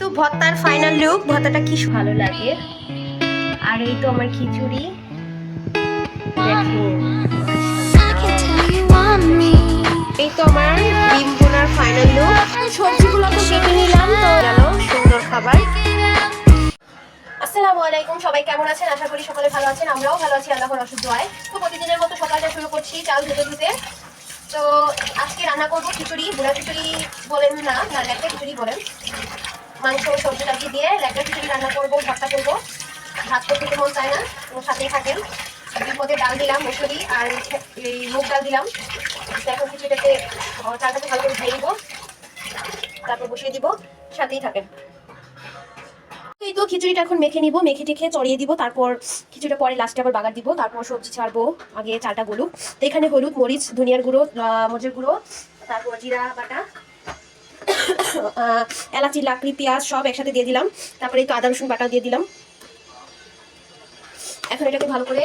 তো ভর্তার final look ভর্তাটা কি ভালো লাগে? আর এই তো আমার খিচুড়ি. এই তো আমার ডিম বোনার ফাইনাল লুক সবজিগুলো তো কেটে নিলাম, তো গেল সুন্দর খাবার। আসসালামু আলাইকুম, সবাই কেমন আছেন? আশা করি সকলে ভালো আছেন, আমরাও ভালো আছি, আল্লাহর অসুখ দোয়ায় তো প্রতিদিনের মতো সকালটা শুরু করছি চাল ধুতে ধুতে। তো আজকে রান্না করব খিচুড়ি, বুড়া খিচুড়ি বলেন না না ল্যাকটা খিচুড়ি বলেন। মাংস, সবজি টাবজি দিয়ে ল্যাকটা খিচুড়ি রান্না করব, ভর্তা করব। ভাত করতে তো চায় না তো সাথেই থাকেন। বিপদে ডাল দিলাম, মুসুরি আর এই মুগ ডাল দিলাম। এখন খিচুড়িটাকে চালটাকে ভালো করে নিবো, তারপর বসিয়ে দিব, সাথেই থাকেন। এই তো খিচুড়িটা এখন মেখে নিব, মেখে টেখে চড়িয়ে দিব, তারপর খিচুড়িটা পরে লাস্টে আবার বাগার দিব, তারপর সবজি ছাড়বো, আগে চালটা গলুক। তো এখানে হলুদ, মরিচ, ধনিয়ার গুঁড়ো মরিচের গুঁড়ো, তারপর জিরা বাটা এলাচি, লাকড়ি, পেঁয়াজ সব একসাথে দিয়ে দিলাম। তারপরে তো আদা, রসুন বাটা দিয়ে দিলাম। এখন এটাকে ভালো করে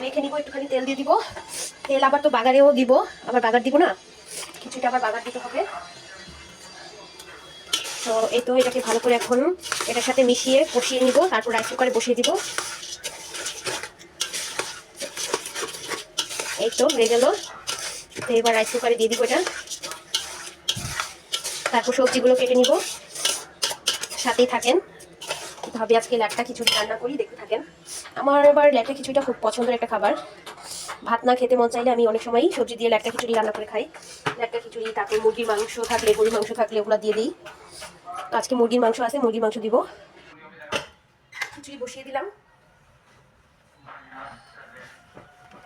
মেখে নিব, একটুখানি তেল দিয়ে দিব। তেল আবার তো বাগারেও দিব, আবার বাগার দিব না? খিচুড়িটা আবার বাগার দিতে হবে। তো এই তো এটাকে ভালো করে এখন এটার সাথে মিশিয়ে কষিয়ে নিব, তারপর রাইস কুকারে বসিয়ে দিব। এই তো হয়ে গেল। তো এবার রাইস কুকারে দিয়ে দিব এটা। তারপর সবজিগুলো কেটে নিব। সাথেই থাকেন। ভাবি আজকে ল্যাটটা খিচুড়ি রান্না করি, দেখতে থাকেন। আমার আবার ল্যাটটা খিচুড়িটা খুব পছন্দের একটা খাবার। ভাত না খেতে মন চাইলে আমি অনেক সময়ই সবজি দিয়ে ল্যাটটা খিচুড়ি রান্না করে খাই। ল্যাটটা খিচুড়ি, তারপর মুরগির মাংস থাকলে, গরুর মাংস থাকলে ওগুলো দিয়ে দিই। তো আজকে মুরগির মাংস আছে, মুরগির মাংস দিব। খিচুড়ি বসিয়ে দিলাম।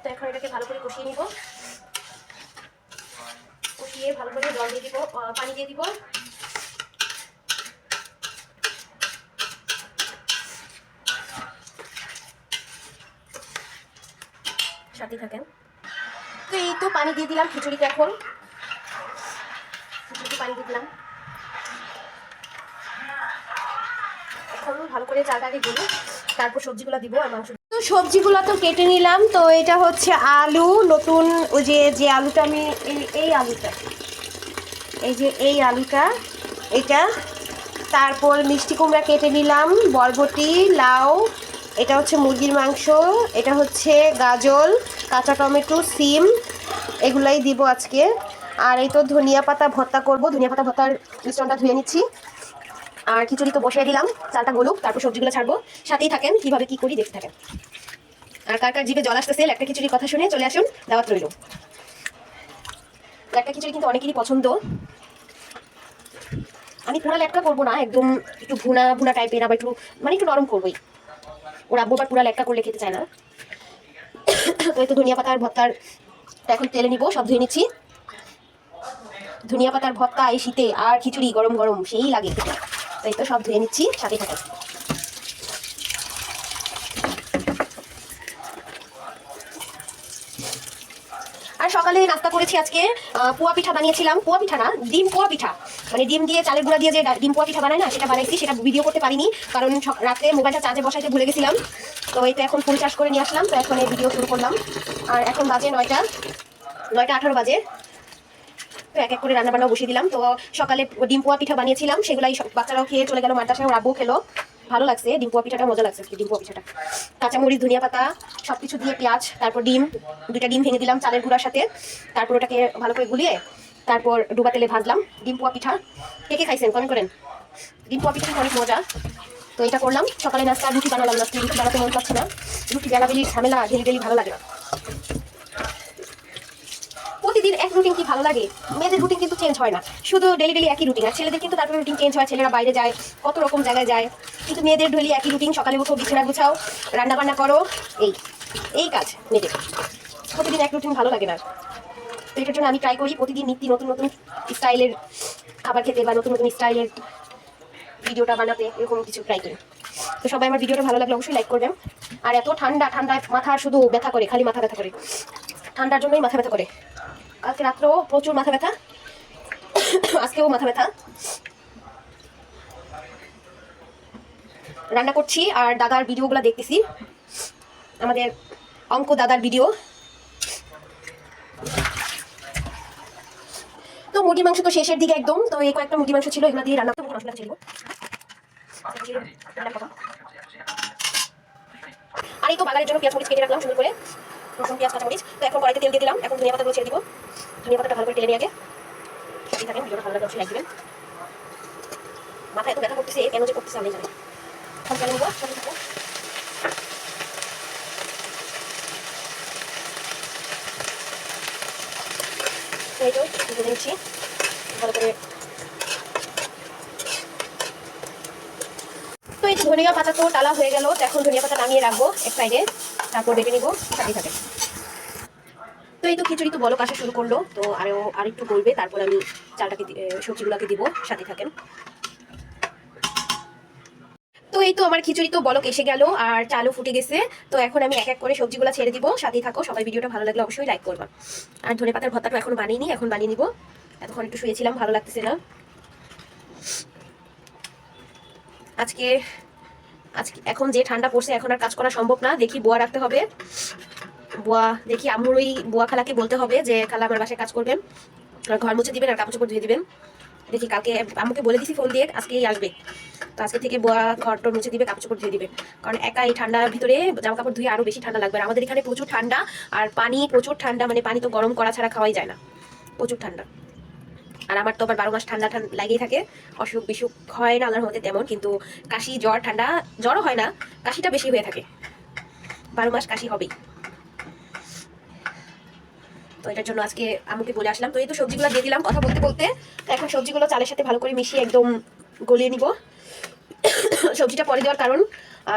তো এখন এটাকে ভালো করে কষিয়ে নিব। কষিয়ে ভালো করে জল দিয়ে দিব পানি দিয়ে দিব। সাথে থাকেন। তো এই তো পানি দিয়ে দিলাম খিচুড়িতে এখন। খিচুড়িতে পানি দিয়ে দিলাম। এখন ভালো করে চালটাকে দিই তারপর সবজিগুলো দিব আর মাংস। তো সবজিগুলো তো কেটে নিলাম। তো এটা হচ্ছে আলু। নতুন ওই যে যে আলুটা আমি, এই এই আলুটা। এই যে এই আলুটা, এটা। তারপর মিষ্টি কুমড়া কেটে নিলাম। বরবটি, লাউ। এটা হচ্ছে মুরগির মাংস। এটা হচ্ছে গাজল কাঁচা টমেটো, সিম, এগুলাই দিব আজকে। আর এই তো ধনিয়া পাতা ভর্তা করব। ধনিয়া পাতা ভর্তার মিশ্রণটা ধুয়ে নিচ্ছি। আর খিচুড়ি তো বসিয়ে দিলাম। চালটা গলুক, তারপর সবজিগুলো ছাড়বো। সাথেই থাকেন কীভাবে কি করি, দেখতে থাকেন। আর কার কার জিভে জল আসতেছে একটা খিচুড়ির কথা শুনে চলে আসুন, দাওয়াত রইল। একটা খিচুড়ি কিন্তু অনেকেরই পছন্দ। আমি পুরা লেটকা করব না, একদম একটু ভুনা ভুনা টাইপের আবার একটু মানে একটু নরম করবোই। ওর আব্বু আবার পুরা লেটকা করলে খেতে চায় না। তো এই তো ধনিয়া পাতার ভর্তার এখন তেলে নিব, সব ধুয়ে নিচ্ছি। ধনিয়া পাতার ভর্তা এই শীতে আর খিচুড়ি গরম গরম, সেই লাগে তাই তো সব ধুয়ে নিচ্ছি, সাথে থাকে আর সকালে নাস্তা করেছি আজকে পোয়া পিঠা বানিয়েছিলাম। পোয়া পিঠা না, ডিম পোয়া পিঠা। মানে ডিম দিয়ে চালের গুঁড়া দিয়ে যে ডিম পোয়া পিঠা বানায় না, সেটা বানাইছি, সেটা ভিডিও করতে পারিনি, কারণ রাতে মোবাইলটা চার্জে বসাইতে ভুলে গেছিলাম। তো এই তো এখন ফুল চার্জ করে নিয়ে আসলাম, তো এখন এই ভিডিও শুরু করলাম। আর এখন বাজে নয়টা নয়টা আঠারো বাজে। তো এক এক করে রান্না বান্না বসিয়ে দিলাম। তো সকালে ডিম পোয়া পিঠা বানিয়েছিলাম, সেগুলাই বাচ্চারাও খেয়ে চলে গেল মাদ্রাসায় আব্বু খেলো। ভালো লাগছে ডিম পোয়া পিঠাটা মজা লাগছে ডিম পোয়া পিঠাটা। কাঁচামরিচ, ধনিয়া পাতা সব কিছু দিয়ে পেঁয়াজ, তারপর ডিম, দুইটা ডিম ভেঙে দিলাম চালের গুঁড়ার সাথে। তারপর ওটাকে ভালো করে গুলিয়ে তারপর ডুবা তেলে ভাজলাম ডিম পোয়া পিঠা। কে কে খাইছেন? কমেন্ট করেন। ডিম পোয়া পিঠা অনেক মজা। তো এটা করলাম। সকালে নাস্তা, রুটি বানালাম না রুটি বানাতে মন পাচ্ছে না। রুটি বেলাবেলি ঝামেলা, ঢেলি ঢেলি ভালো লাগে না। প্রতিদিন এক রুটিন কি ভালো লাগে? মেয়েদের রুটিন কিন্তু চেঞ্জ হয় না। শুধু ডেলি ডেলি একই রুটিন আর ছেলেদের কিন্তু তারপরে রুটিন চেঞ্জ হয়, ছেলেরা বাইরে যায়, কত রকম জায়গায় যায়। কিন্তু মেয়েদের ডেলি একই রুটিন সকালে উঠো, বিছানা গুছাও রান্না বান্না করো, এই এই কাজ মেয়েদের। প্রতিদিন এক রুটিন ভালো লাগে না। তো এটার জন্য আমি ট্রাই করি প্রতিদিন নিত্য নতুন নতুন স্টাইলের খাবার খেতে বা নতুন নতুন স্টাইলের ভিডিওটা বানাতে এরকম কিছু ট্রাই করি। তো সবাই আমার ভিডিওটা ভালো লাগলে অবশ্যই লাইক করবেন। আর এত ঠান্ডা, ঠান্ডায় মাথা শুধু ব্যথা করে, খালি মাথা ব্যথা করে। ঠান্ডার জন্যই মাথা ব্যথা করে। কালকে রাত্রেও প্রচুর মাথা ব্যথা। আজকেও মাথা ব্যথা। রান্না করছি আর দাদার ভিডিওগুলো দেখতেছি। আমাদের অঙ্ক দাদার ভিডিও। তো মুরগি মাংস তো শেষের দিকে একদম। তো এই কয়েকটা মুরগি মাংস ছিল, এগুলো দিয়ে রান্না করতে মশলা ছিল। আর এই তো বাগানের জন্য পেঁয়াজ মরিচ কেটে রাখলাম সুন্দর করে। রসুন, পেঁয়াজ কাঁচা মরিচ তো এখন কড়াইতে তেল দিয়ে দিলাম। এখন ধনিয়া পাতাগুলো ছেড়ে দিব। ধনিয়া ভালো করে টেনে নিয়ে আগে। সাথে থাকেন ভিডিওটা ভালো লাগে, অবশ্যই মাথায় এত ব্যথা করতেছে, কেন যে করতেছে আমি জানি থাকো তো এই ধনিয়া পাতা তো টালা হয়ে গেল এখন ধনিয়া পাতা নামিয়ে রাখব এক সাইডে তারপর বেটে নিবো সাথে থাকে তো এই তো খিচুড়ি তো বলক আসা শুরু করল, তো আরও আরেকটু গলবে তারপর আমি চালটাকে সবজিগুলোকে দিব, সাথে থাকেন। তো এই তো আমার খিচুড়ি তো বলক এসে গেল, আর চালও ফুটে গেছে, তো এখন আমি এক এক করে সবজিগুলো ছেড়ে দিব, সাথেই থাকো, সবাই ভিডিওটা ভালো লাগলে অবশ্যই লাইক করবা। আর ধনে পাতার ভর্তাটা এখন বানিয়ে এখন বানিয়ে নিব। এতক্ষণ একটু শুয়েছিলাম, ভালো লাগতেছে না। আজকে আজকে, এখন যে ঠান্ডা পড়ছে, এখন আর কাজ করা সম্ভব না, দেখি, বোয়া রাখতে হবে। বুয়া, দেখি আম্মুর ওই বুয়া খালাকে বলতে হবে যে, খালা আমার বাসায় কাজ করবেন ঘর মুছে দিবেন আর কাপড় চোপড় ধুয়ে দিবেন। দেখি কালকে আমাকে বলে দিছি ফোন দিয়ে, আজকেই আসবে। তো আজকে থেকে বুয়া ঘর টর মুছে দিবে, কাপড় চোপড় ধুয়ে দিবে। কারণ একা এই ঠান্ডার ভিতরে জামা কাপড় ধুয়ে আরও বেশি ঠান্ডা লাগবে। আমাদের এখানে প্রচুর ঠান্ডা, আর পানি প্রচুর ঠান্ডা মানে পানি তো গরম করা ছাড়া খাওয়াই যায় না। প্রচুর ঠান্ডা। আর আমার তো আবার বারো মাস ঠান্ডা ঠান্ডা লাগেই থাকে। অসুখ বিসুখ হয় না, আল্লাহর মধ্যে তেমন, কিন্তু কাশি, জ্বর, ঠান্ডা, জ্বরও হয় না, কাশিটা বেশি হয়ে থাকে। বারো মাস কাশি হবেই। তো এটার জন্য আজকে আম্মুকে বলে আসলাম। তো এই তো সবজিগুলো দিয়ে দিলাম কথা বলতে বলতে। এখন সবজিগুলো চালের সাথে ভালো করে মিশিয়ে একদম গলিয়ে নিব। সবজিটা পরে দেওয়ার কারণ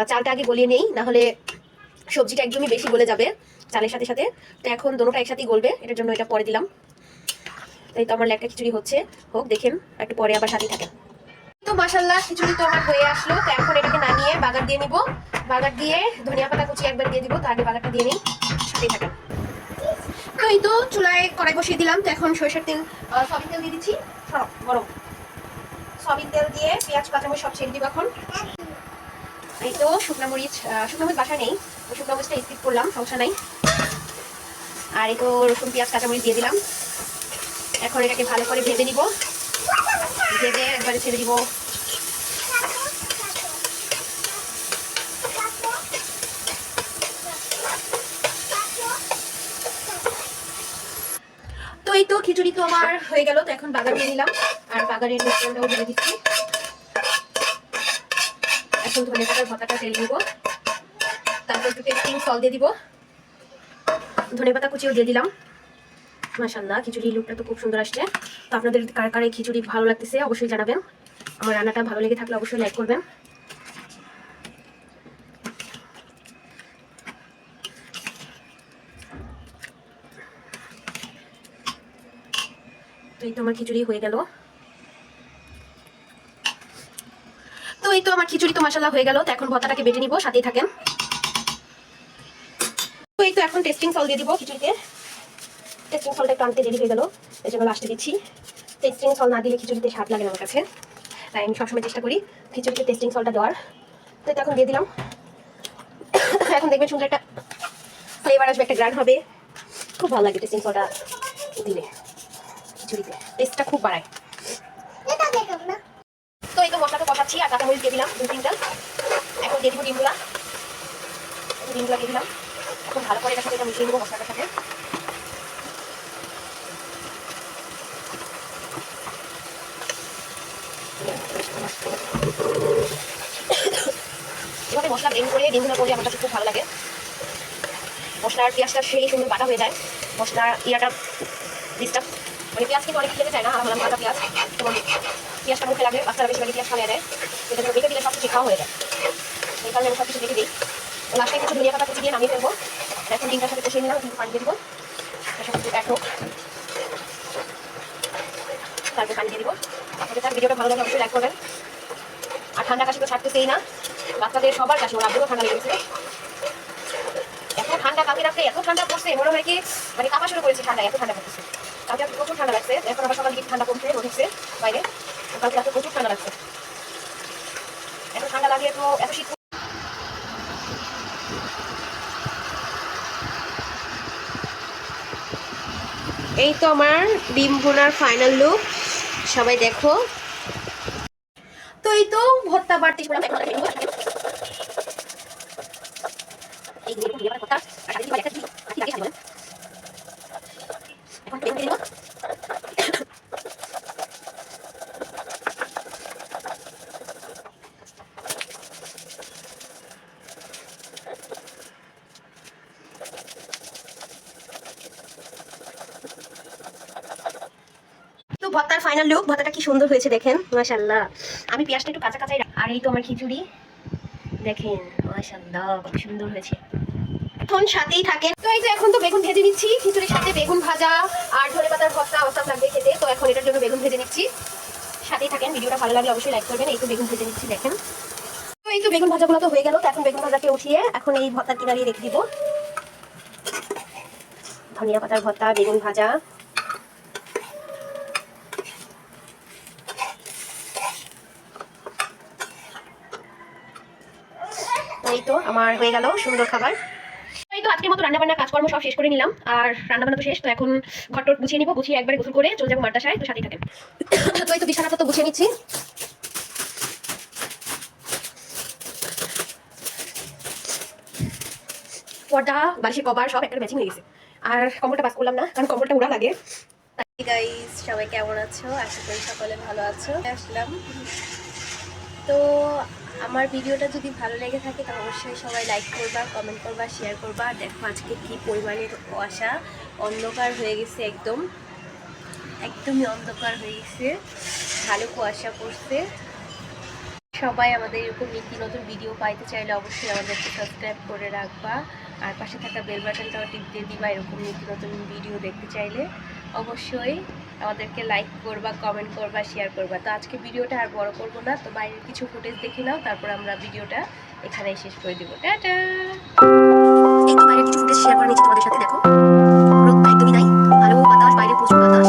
চালটা আগে গলিয়ে নেই না হলে সবজিটা একদমই বেশি গলে যাবে চালের সাথে সাথে। তো এখন দোনোটা একসাথেই গলবে, এটার জন্য এটা পরে দিলাম। তাই তো আমার ল্যাটকা খিচুড়ি হচ্ছে। হোক, দেখেন, একটু পরে আবার সাথে থাকেন। তো মাসাল্লাহ খিচুড়ি তো আমার হয়ে আসলো। তো এখন এটাকে নামিয়ে বাগার দিয়ে নিব। বাগার দিয়ে ধনিয়া পাতা কুচি একবার দিয়ে দিব, তো আগে বাগারটা দিয়ে নিই সাথে থাকেন। তো তো চুলায় কড়াই বসিয়ে দিলাম। তো এখন সরিষার তেল আহ, সয়াবিন তেল দিয়ে দিচ্ছি। সব গরম। সয়াবিন তেল দিয়ে পেঁয়াজ কাঁচামরিচ সব ছেড়ে দিব এখন। এই তো শুকনো মরিচ শুকনো মরিচ বাসা নেই। তো শুকনো মরিচটা স্কিপ করলাম সমস্যা নাই। আর এই তো রসুন পেঁয়াজ কাঁচামরিচ দিয়ে দিলাম। এখন এটাকে ভালো করে ভেজে নিব। ভেজে একবারে ছেড়ে দিব তো এই তো খিচুড়ি তো আমার হয়ে গেল, তো এখন বাগার দিয়ে নিলাম। আর বাগারের মিশ্রণটাও দিয়ে দিচ্ছি। এখন ধনে পাতার ভর্তাটা তেলে দিব তারপর একটু টেস্টিং সল দিয়ে দিব। ধনে পাতা কুচিও দিয়ে দিলাম। মাশাল্লাহ খিচুড়ি লুকটা তো খুব সুন্দর আসছে। তো আপনাদের কার কারে খিচুড়ি ভালো লাগতেছে অবশ্যই জানাবেন। আমার রান্নাটা ভালো লেগে থাকলে অবশ্যই লাইক করবেন। তো এই তো আমার খিচুড়ি হয়ে গেল। তো এই তো আমার খিচুড়ি তো মাসাল্লাহ হয়ে গেল, তো এখন ভর্তাটাকে বেটে নিব, সাথেই থাকেন। তো এই তো এখন টেস্টিং সল দিয়ে দিব খিচুড়িতে। টেস্টিং সলটা একটু আনতে দেরি হয়ে গেল, এই জন্য লাস্টে দিচ্ছি। টেস্টিং সল না দিলে খিচুড়িতে স্বাদ লাগে আমার কাছে, তাই আমি সবসময় চেষ্টা করি খিচুড়িতে টেস্টিং সলটা দেওয়ার। তো এটা এখন দিয়ে দিলাম। এখন দেখবেন সুন্দর একটা ফ্লেভার আসবে, একটা গ্রান হবে। খুব ভালো লাগে টেস্টিং সলটা দিলে। খিচুড়িতে। টেস্টটা খুব বাড়ায়। তো এই তো মশলাটা কষাচ্ছি আর কাঁচামরিচ দিয়ে দিলাম দু তিনটা এখন দিয়ে দিব ডিমগুলা। ডিমগুলা দিয়ে দিলাম। এখন ভালো করে এটার সাথে এটা মিশিয়ে নেব মশলাটার সাথে। এভাবে মশলা ব্লেন্ড করে ডিমগুলো করলে আমার কাছে খুব ভালো লাগে। মশলার পেঁয়াজটা সেই সুন্দর বাটা হয়ে যায়। মশলার ইয়াটা ডিস্টার্ব মানে পেঁয়াজ কিন্তু অনেকে খেতে চায় না আলাদা আলাদা পেঁয়াজ। যেমন পেঁয়াজটা মুখে লাগে বাচ্চারা বেশিরভাগই পেঁয়াজ খাওয়া দেয়। এটা জন্য দিলে সব কিছু খাওয়া হয়ে যায়। এই কারণে আমি সব কিছু বেটে দিই। লাস্টে কিছু ধনিয়া পাতা কুচি দিয়ে নামিয়ে ফেলব। এখন ডিমটার সাথে কষিয়ে নিলাম পানি দিয়ে দিব। তারপর পানি দিয়ে দিব। আপনাদের তার ভিডিওটা ভালো লাগে অবশ্যই লাইক করবেন। আর ঠান্ডা কাশি তো ছাড়তেছেই না। বাচ্চাদের সবার কাশি, ওর আব্বুরও ঠান্ডা লেগেছে এত ঠান্ডা কালকে রাত্রে এত ঠান্ডা পড়ছে, মনে হয় কি মানে কাপা শুরু করেছে ঠান্ডা এত ঠান্ডা পড়তেছে। কালকে ঠান্ডা লাগছে। এখন আবার সকাল দিকে ঠান্ডা কমছে রোদ বাইরে। কালকে রাত্রে প্রচুর ঠান্ডা লাগছে। এত ঠান্ডা লাগে তো এত শীত এই তো আমার ডিম ভুনার ফাইনাল লুক সবাই দেখো। তো এই তো ভর্তা বাড়তি। এই ভর্তা, আর সাথে দিতে পারি একটা কি- কি লাগে খালি বলেন? এখন বেগুন দিয়ে দেবো। তো ভর্তার ফাইনাল লুক ভর্তাটা কি সুন্দর হয়েছে দেখেন মাশাল্লাহ আমি পেঁয়াজটা একটু কাঁচা কাঁচাই আর এই তো আমার খিচুড়ি। দেখেন মাশাল্লাহ কত সুন্দর হয়েছে। এখন সাথেই থাকেন। তো এই তো এখন তো বেগুন ভেজে নিচ্ছি, খিচুড়ির সাথে বেগুন ভাজা আর ধনে পাতার ভর্তা অসাম লাগবে খেতে। তো এখন এটার জন্য বেগুন ভেজে নিচ্ছি। সাথেই থাকেন, ভিডিওটা ভালো লাগলে অবশ্যই লাইক করবেন, এই তো বেগুন ভেজে নিচ্ছি, দেখেন। তো এই তো বেগুন ভাজাগুলো তো হয়ে গেল, তো এখন বেগুন ভাজাকে উঠিয়ে এখন এই ভর্তার কিনারিয়ে রেখে দিব। ধনিয়া পাতার ভর্তা, বেগুন ভাজা তো এই তো আমার হয়ে গেল সুন্দর খাবার। তো এই তো আজকের মতো রান্না বান্না কাজকর্ম সব শেষ করে নিলাম। আর রান্না বান্না তো শেষ তো এখন ঘরটর গুছিয়ে নিবো গুছিয়ে একবারে গোসল করে চলে যাব মাদ্রাসায় তো সাথেই থাকেন। তো এই তো বিছানাটা তো গুছিয়ে নিচ্ছি। পর্দা বালিশের কভার সব একটা ম্যাচিং হয়ে গেছে। আর কম্বলটা পাস করলাম না কারণ কম্বলটা উড়া লাগে। গাইস সবাই কেমন আছো? আশা করি সকলে ভালো আছো। আসলাম। তো আমার ভিডিওটা যদি ভালো লেগে থাকে, তাহলে অবশ্যই সবাই লাইক করবা কমেন্ট করবা শেয়ার করবা। দেখো আজকে কি পরিমাণে কুয়াশা, অন্ধকার হয়ে গেছে একদম। একদমই অন্ধকার হয়ে গেছে। ভালো কুয়াশা পড়ছে। সবাই আমাদের এরকম নিত্য নতুন ভিডিও পাইতে চাইলে অবশ্যই আমাদেরকে সাবস্ক্রাইব করে রাখবা। আর পাশে থাকা বেল বাটনটাও টিপ দিয়ে দিবা, এরকম নিত্য নতুন ভিডিও দেখতে চাইলে। অবশ্যই আমাদেরকে লাইক করবা কমেন্ট করবা শেয়ার করবা। তো আজকে ভিডিওটা আর বড় করব না। তো বাইরের কিছু ফুটেজ দেখে নাও, তারপর আমরা ভিডিওটা এখানেই শেষ করে দেব। টাটা! বাইরের কিছু ফুটেজ শেয়ার করে নিচ্ছি তোমাদের সাথে দেখো। রোদ একদমই নাই। বাতাস, বাইরে প্রচুর বাতাস।